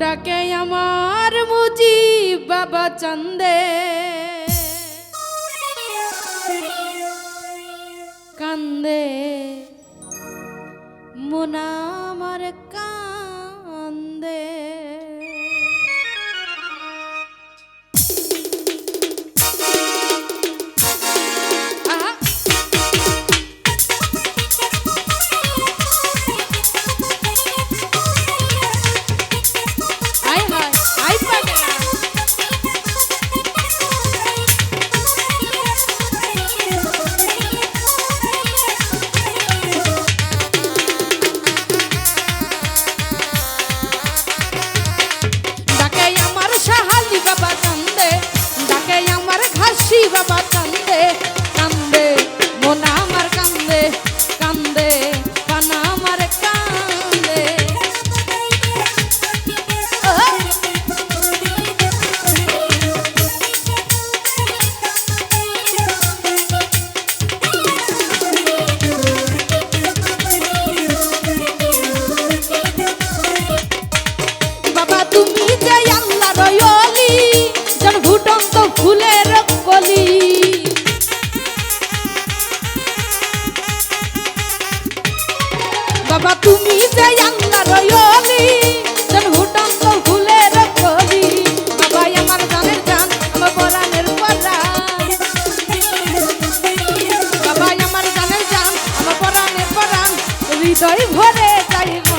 ডাকে আমার মুজি বাবা চন্দে। কান্দে। মোনা আমার কান বাবা, তুমি যে আল্লাহ রয়লি যেন হুটাম তো ফুলের কলি বাবা আমার গানের গান, আমার পরাণের পরাণ বাবা আমার গানের গান, আমার পরাণের পরাণ হৃদয় ভরে চাইল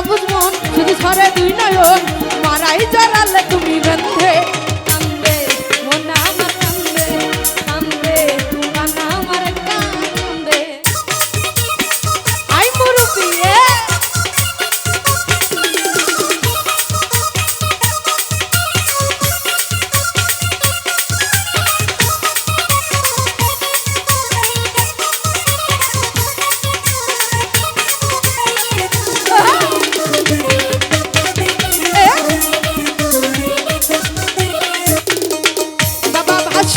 সবুজ মন শুধু সরে দুই নয়ন। মারাই জড়ালে তুমি বন্ধে।